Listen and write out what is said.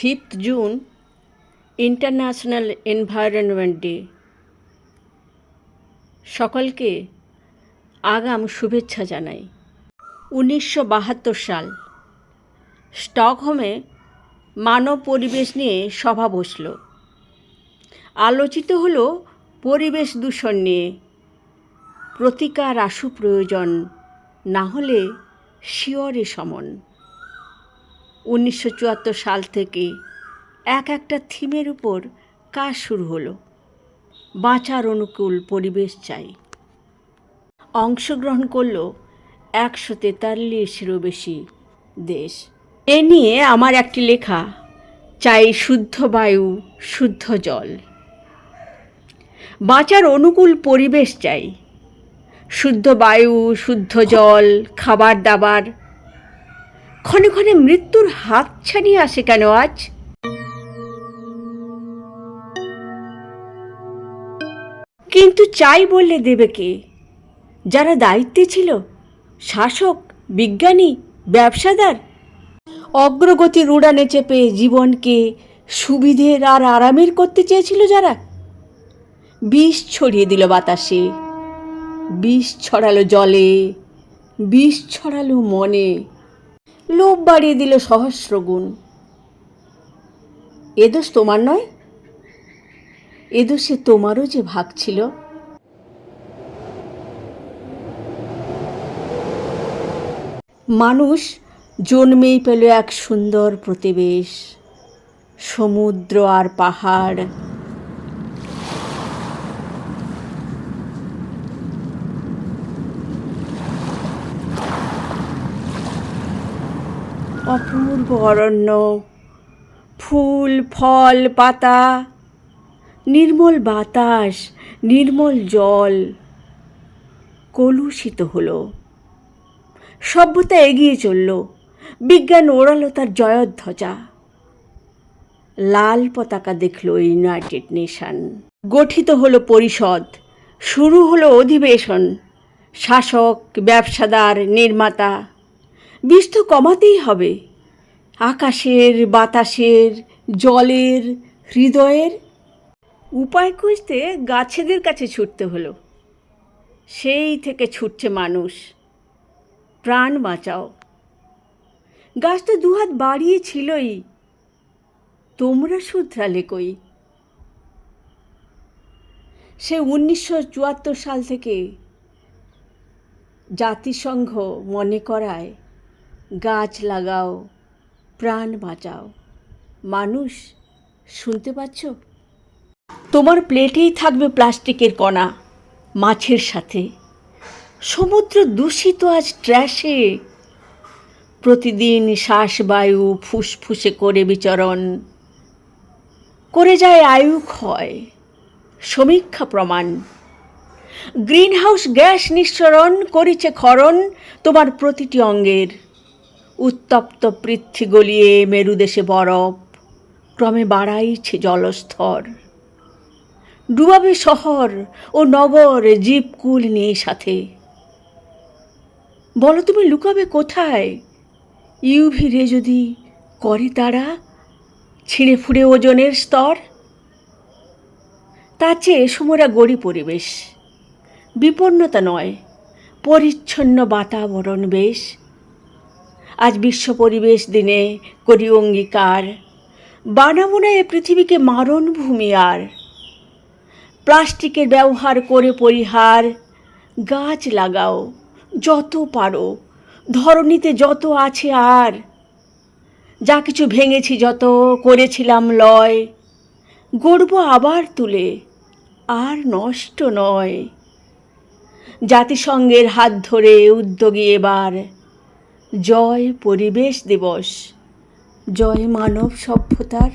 Fifth June international environment day. সকলকে আগাম শুভেচ্ছা জানাই। উনিশশো বাহাত্তর সাল। স্টকহোমে মানব পরিবেশ নিয়ে সভা বসল। আলোচিত হলো পরিবেশ দূষণ নিয়ে। প্রতিকার আশু প্রয়োজন, না হলে শিয়রে সমন। উনিশশো চুয়াত্তর সাল থেকে এক একটা থিমের উপর কাজ শুরু হলো। বাঁচার অনুকূল পরিবেশ চাই। অংশগ্রহণ করল একশো তেতাল্লিশেরও বেশি দেশ। এ নিয়ে আমার একটি লেখা, চাই শুদ্ধ বায়ু, শুদ্ধ জল। বাঁচার অনুকূল পরিবেশ চাই। শুদ্ধ বায়ু, শুদ্ধ জল, খাবার দাবার ক্ষণে ক্ষণে মৃত্যুর হাত ছাড়িয়ে আসে কেন আজ? কিন্তু চাই বললে দেবে কে? যারা দায়িত্বে ছিল, শাসক, বিজ্ঞানী, ব্যবসাদার, অগ্রগতির উড়ানে চেপে জীবনকে সুবিধের আর আরামের করতে চেয়েছিল যারা? বিষ ছড়িয়ে দিল বাতাসে, বিষ ছড়ালো জলে, বিষ ছড়ালো মনে। লোভ বাড়িয়ে দিল সহস্র গুণ এ দোষ তোমার নয়? এ দোষে তোমারও যে ভাগ ছিল। মানুষ জন্মেই পেল এক সুন্দর প্রতিবেশ। সমুদ্র আর পাহাড় অপূর্ব অরণ্য, ফুল, ফল, পাতা, নির্মল বাতাস, নির্মল জল কলুষিত হলো। সভ্যতা এগিয়ে চলল, বিজ্ঞান ওড়ালো তার জয়ধ্বজা। লাল পতাকা দেখল ইউনাইটেড নেশন। গঠিত হলো পরিষদ, শুরু হলো অধিবেশন, শাসক, ব্যবসাদার, নির্মাতা। বিষ তো কমাতেই হবে। আকাশের, বাতাসের, জলের, হৃদয়ের উপায় খুঁজতে গাছেদের কাছে ছুটতে হলো। সেই থেকে ছুটছে মানুষ। প্রাণ বাঁচাও। গাছ তো দুহাত বাড়িয়েছিলই। তোমরা শুধরালে কই? সে উনিশশো চুয়াত্তর সাল থেকে জাতিসংঘ মনে করায় গাছ লাগাও, প্রাণ বাঁচাও। মানুষ, শুনতে পাচ্ছ? তোমার প্লেটেই থাকবে প্লাস্টিকের কণা মাছের সাথে। সমুদ্র দূষিত আজ ট্র্যাশে। প্রতিদিন শ্বাসবায়ু ফুসফুসে করে বিচরণ। করে যায় আয়ু ক্ষয়, সমীক্ষা প্রমাণ। গ্রিনহাউস গ্যাস নিঃসরণ করেছে ক্ষরণ তোমার প্রতিটি অঙ্গের। উত্তপ্ত পৃথ্বী গলিয়ে মেরুদেশে বরফ, ক্রমে বাড়াইছে জলস্তর। ডুবাবে শহর ও নগর জীবকুল নিয়ে সাথে। বলো তুমি লুকাবে কোথায়? ইউভি রে যদি করে তারা, ছিঁড়ে ফুড়ে ওজনের স্তর। তার চেয়ে সুমরা গড়ি পরিবেশ। বিপন্নতা নয়, পরিচ্ছন্ন বাতাবরণ বেশ। আজ বিশ্ব পরিবেশ দিনে করি অঙ্গীকার। বানাবো না এ পৃথিবীকে মারণ ভূমি আর। প্লাস্টিকের ব্যবহার করে পরিহার, গাছ লাগাও, যত পারো, ধরণীতে যত আছে আর। যা কিছু ভেঙেছি, যত করেছিলাম লয়, গড়ব আবার তুলে, আর নষ্ট নয়। জাতিসংঘের হাত ধরে উদ্যোগী এবার। জয় পরিবেশ দিবস জয় মানব সভ্যতার